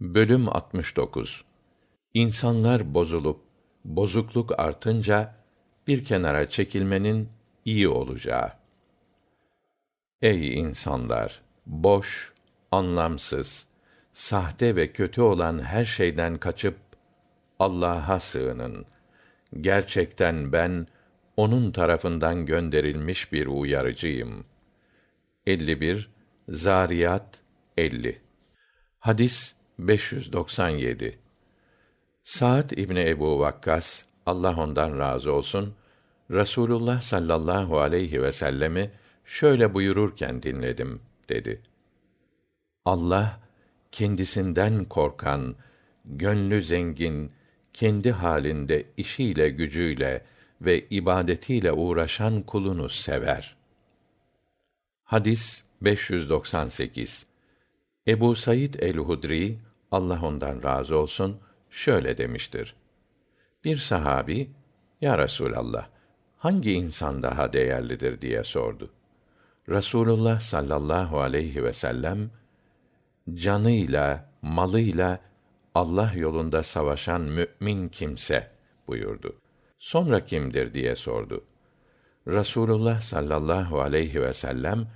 Bölüm 69 İnsanlar bozulup bozukluk artınca bir kenara çekilmenin iyi olacağı. Ey insanlar, boş, anlamsız, sahte ve kötü olan her şeyden kaçıp Allah'a sığının. Gerçekten ben onun tarafından gönderilmiş bir uyarıcıyım. 51 Zariyat 50 Hadis 597 Sa'd İbni Ebu Vakkas Allah ondan razı olsun Rasulullah sallallahu aleyhi ve sellemi şöyle buyururken dinledim dedi. Allah kendisinden korkan, gönlü zengin, kendi halinde işiyle gücüyle ve ibadetiyle uğraşan kulunu sever. Hadis 598. Ebu Said el-Hudri Allah ondan razı olsun şöyle demiştir. Bir sahabi ya Resulallah hangi insan daha değerlidir diye sordu. Rasulullah sallallahu aleyhi ve sellem canıyla, malıyla Allah yolunda savaşan mümin kimse buyurdu. Sonra kimdir diye sordu. Rasulullah sallallahu aleyhi ve sellem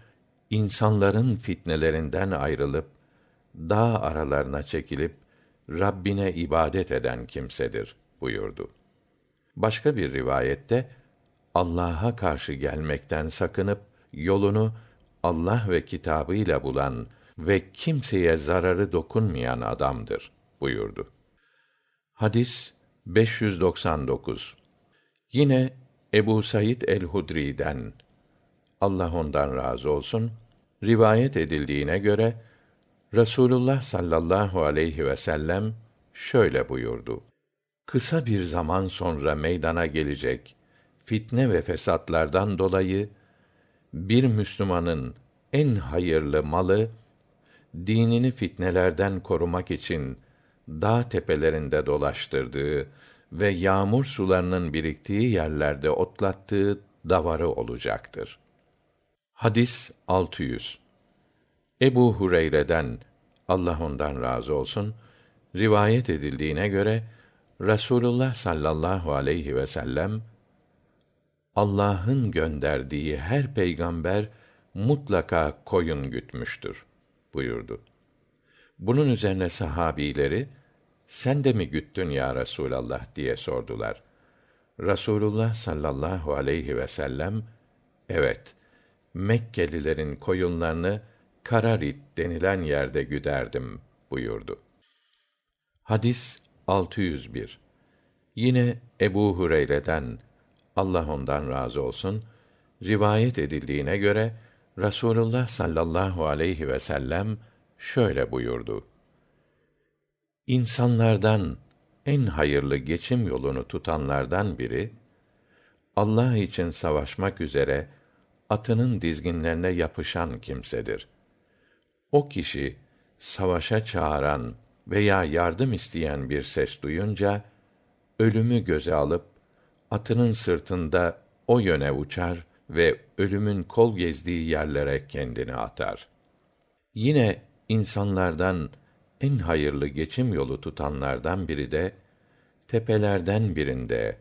insanların fitnelerinden ayrılıp dağ aralarına çekilip Rabbine ibadet eden kimsedir buyurdu. Başka bir rivayette Allah'a karşı gelmekten sakınıp yolunu Allah ve kitabıyla bulan ve kimseye zararı dokunmayan adamdır buyurdu. Hadis 599. Yine Ebu Said el-Hudri'den Allah ondan razı olsun rivayet edildiğine göre Rasulullah sallallahu aleyhi ve sellem şöyle buyurdu. Kısa bir zaman sonra meydana gelecek fitne ve fesatlardan dolayı bir Müslümanın en hayırlı malı dinini fitnelerden korumak için dağ tepelerinde dolaştırdığı ve yağmur sularının biriktiği yerlerde otlattığı davarı olacaktır. Hadis 600. Ebu Hureyre'den Allah ondan razı olsun rivayet edildiğine göre Rasulullah sallallahu aleyhi ve sellem Allah'ın gönderdiği her peygamber mutlaka koyun gütmüştür buyurdu. Bunun üzerine sahabileri sen de mi güttün ya Resulallah diye sordular. Rasulullah sallallahu aleyhi ve sellem evet Mekkelilerin koyunlarını Kararit denilen yerde güderdim buyurdu. Hadis 601. Yine Ebu Hureyre'den Allah ondan razı olsun rivayet edildiğine göre Rasulullah sallallahu aleyhi ve sellem şöyle buyurdu. İnsanlardan en hayırlı geçim yolunu tutanlardan biri Allah için savaşmak üzere atının dizginlerine yapışan kimsedir. O kişi savaşa çağıran veya yardım isteyen bir ses duyunca ölümü göze alıp atının sırtında o yöne uçar ve ölümün kol gezdiği yerlere kendini atar. Yine insanlardan en hayırlı geçim yolu tutanlardan biri de tepelerden birinde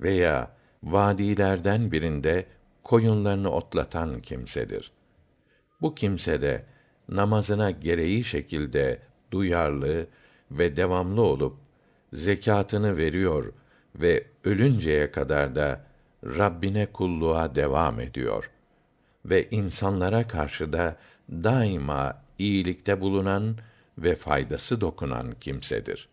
veya vadilerden birinde koyunlarını otlatan kimsedir. Bu kimse de namazına gereği şekilde duyarlı ve devamlı olup zekatını veriyor ve ölünceye kadar da Rabbine kulluğa devam ediyor ve insanlara karşı da daima iyilikte bulunan ve faydası dokunan kimsedir.